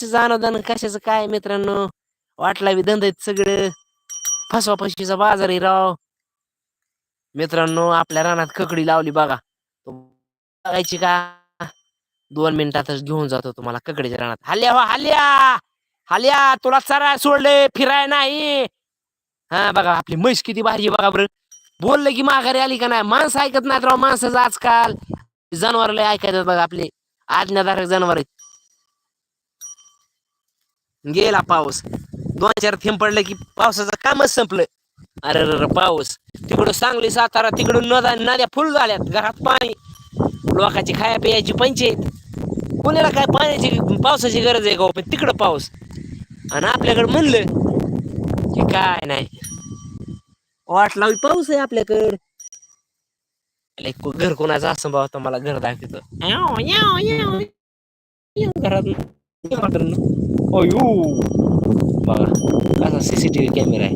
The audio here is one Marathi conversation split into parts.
कशाचं अनुदान कशाचं काय मित्रांनो? वाटला बी धंद्यात सगळं. फसवा फसवीचा बाजार आहे राव. मित्रांनो आपल्या रानात ककडी लावली बघा. बघायची का? दोन मिनिटातच घेऊन जातो तुम्हाला ककडीच्या रानात. हल्या हो हल्या! हल्या तुला चरा सोडले फिराय नाही. हा बघा आपली म्हैस किती भारी आहे बघा बरं. बोललं की माघारी आली का नाही? माणसं ऐकत नाहीत राव माणसाच आजकाल. जनावरला ऐकायचं बघा आपले. आज्ञाधारक जनावर आहेत. गेला पाऊस. दोन चार थेंब पडले की पावसाचं कामच संपलं. अरे अरे, पाऊस. तिकडं सांगली सातारा तिकडून नद्या नद्या फुल झाल्यात. घरात पाणी. लोकांची खाया पियाची पंचायत. पुण्याला काय पाण्याची पावसाची गरज आहे का हो? पण तिकडं पाऊस. आणि आपल्याकडं म्हणलं की काय नाही. वाट लावी पाऊस आहे आपल्याकडं. घर कोणाचं असं बाबा मला घर दाखवतो. याव, याव, याव. याव घरात अयो बघा सीसीटीव्ही कॅमेरा आहे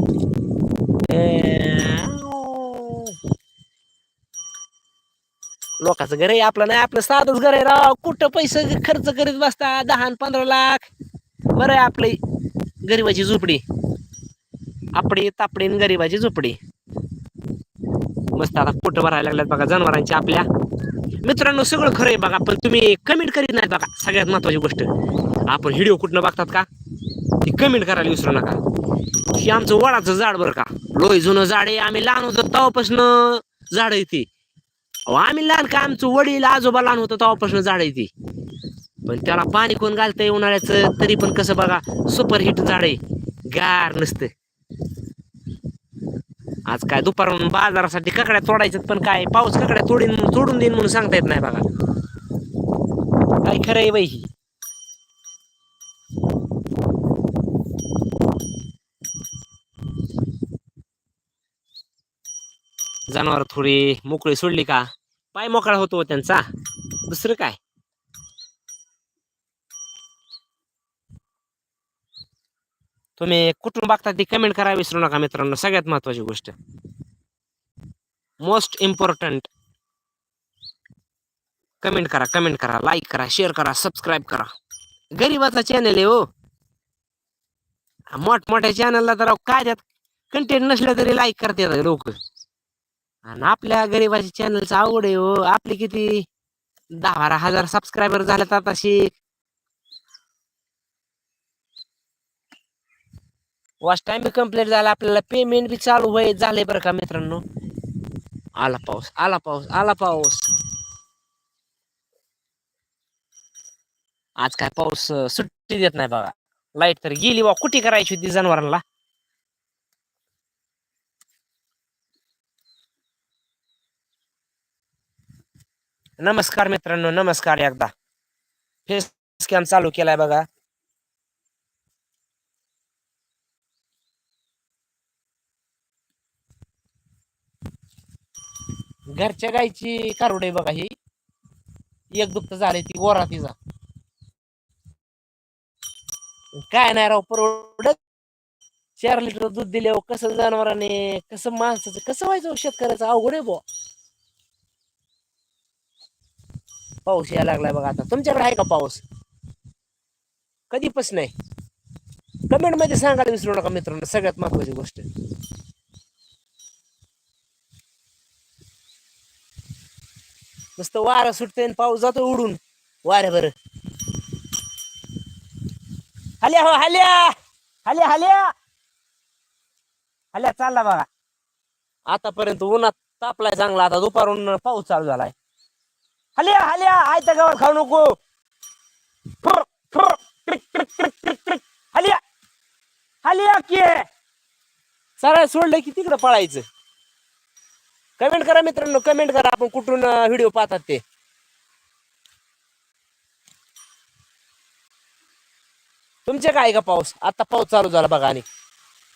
लोकांचं घर आहे आपलं नाही आपलं साधच घर आहे राव. कुठं पैसे खर्च करीत बसता? दहा पंधरा लाख. बरं आहे आपली गरिबाची झोपडी. आपडी तापडी आणि गरिबाची झोपडी. मस्त आता कुठं भरायला लागल्यात बघा जनावरांची आपल्या. मित्रांनो सगळं खरं आहे बघा पण तुम्ही कमेंट करीत नाही बघा सगळ्यात महत्वाची गोष्ट. आपण व्हिडिओ कुठनं बघतात का? ती कमेंट करायला विसरू नका. ही आमचं वडाचं झाड बरं का? लोय जुनं झाड आहे आम्ही लहान होतो तेव्हापासून झाड आहे ती. अहो, आम्ही लहान का? आमचं वडील आजोबा लहान होतं तेव्हापासून झाड आहे ती. पण त्याला पाणी कोण घालतंय उन्हाळ्याचं? तरी पण कसं बघा सुपर हिट झाड आहे. गार नसतं. आज काय दुपारहून बाजारासाठी ककड्या तोडायच्यात पण काय? पाऊस ककड्या तोडीन तोडून देईन म्हणून सांगता येत नाही बघा. काय खरं आहे बाई जनावर थोडी मोकळी सोडली का? पाय मोकळा होतो त्यांचा. दुसरं काय? तुम्ही कुठून बघता ती कमेंट करा विसरू नका मित्रांनो. सगळ्यात महत्वाची गोष्ट. मोस्ट इम्पॉर्टंट कमेंट करा कमेंट करा लाईक करा शेअर करा सबस्क्राईब करा. गरीबाचा चॅनल आहे हो. मोठमोठ्या चॅनलला तर काय त्यात? कंटेंट नसलं तरी लाईक करतात लोक. आणि आपल्या गरीबाची चॅनलचं आवड आहे हो. आपले किती? दहा बारा हजार सबस्क्रायबर झालेत आता शिक वॉच टाइम बी कंप्लीट झाला. आपल्याला पेमेंट बी चालू होय झालंय बरं का मित्रांनो? आला पाऊस आला पाऊस आला पाऊस. आज काय पाऊस सुट्टी देत नाही बघा. लाइट तर गेली बा. कुठे करायची होती जनावरांना? नमस्कार मित्रांनो नमस्कार एकदा. फेस स्कॅम चालू केलाय बघा. घरच्या गायची कारोडे बघा ही. एक दुप्त झाली ती गोरा तिचा. काय नाही राव परवडत. चार लिटर दूध दिले कसं जनावराने कसं माणसाचं कसं व्हायचं हो शेतकऱ्याचं? अवघड आहे बुवा. पाऊस यायला लागलाय बघा आता. तुमच्याकडे आहे का पाऊस? कधीपच नाही कमेंटमध्ये सांगायला विसरू नका मित्रांनो सगळ्यात महत्वाची गोष्ट. नुसतं वारं सुटते आणि पाऊस जातो उडून. वाऱ्या बर हल्या हो हल्या! हल्या हल्या! हल्या चालला बघा. आतापर्यंत उन्हात तापलाय चांगला आता दुपारून पाऊस चालू झालाय. हल्या हल्या आयत्या गावात खाऊ नको. फुर, फुर, क्रिक, क्रिक, क्रिक, क्रिक, क्रिक. हल्या हल्या की. सरळ सोडलं की तिकडं पळायचं. कमेंट करा मित्रांनो कमेंट करा. आपण कुठून व्हिडिओ पाहतात ते. तुमचे काय का पाऊस? आता पाऊस चालू झाला बघा आणि.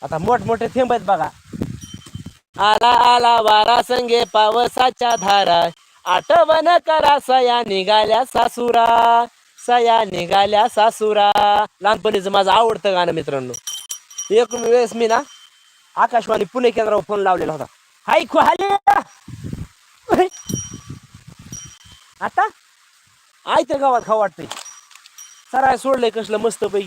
आता मोठमोठे थेंब आहेत बघा. आला आला वारा संगे पावसाच्या धारा. आठवण करा सया निघाल्या सासुरा सया निघाल्या सासुरा. लहानपणीचं माझं आवडतं गाणं मित्रांनो. एक वेळेस मी ना आकाशवाणी पुणे केंद्रावर फोन लावलेला होता. हाय खू हाले. आता? आय गावात खाऊ वाटतंय. सराय सोडलंय कसलं मस्त पैकी